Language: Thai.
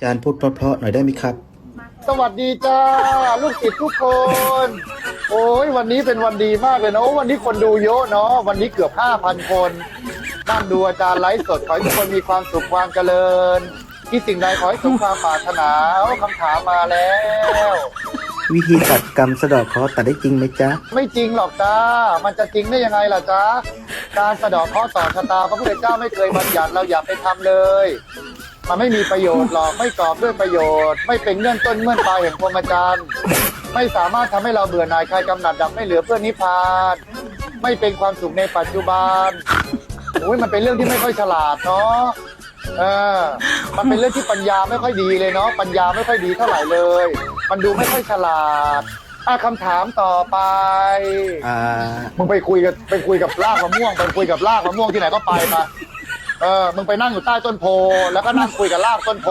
อาจารย์พูดเพราะๆหน่อยได้ไหมครับ สวัสดีจ้าลูกศิษย์ทุกคน โอ้ยวันนี้เป็นวันดีมากเลยนะโอ้วันนี้คนดูเยอะเนาะวันนี้เกือบ5,000คนนั่งดูอาจารย์ไลฟ์สดขอให้ทุกคนมีความสุขความเจริญที่สิ่งใดขอให้สมความปรารถนาโอ้คำถามมาแล้ว วิธีตัดกรรมสะเดอกเคราะห์ตัดได้จริงไหมจ๊ะ ไม่จริงหรอกจ้า มันจะจริงได้ยังไงล่ะจ๊ะการสะเดอกข้อต่อชะตาพระพุทธเจ้าไม่เคยบัญญัติเราอย่าไปทำเลย มันไม่มีประโยชน์หรอกไม่กอบด้วยประโยชน์ ไม่เป็นเงื่อนต้นเงื่อนปลายแห่งพรหมจรรย์ไม่สามารถทำให้เราเบื่อหน่ายคลายกำหนัดดับไม่เหลือเพื่อนิพพาน ไม่เป็นความสุขในปัจจุบันโอ้ยมันเป็นเรื่องที่ไม่ค่อยฉลาดเนาะเออ มันเป็นเรื่องที่ปัญญาไม่ค่อยดีเลยเนาะปัญญาไม่ค่อยดีเท่าไหร่เลย มันดูไม่ค่อยฉลาดอะคำถามต่อไปอ่ามึงไปคุยกับไปคุยกับรากมะม่วง ไปคุยกับรากมะม่วงที่ไหนก็ไปมา เออมึงไปนั่งอยู่ใต้ต้นโพแล้วก็นั่งคุยกับรากต้นโพ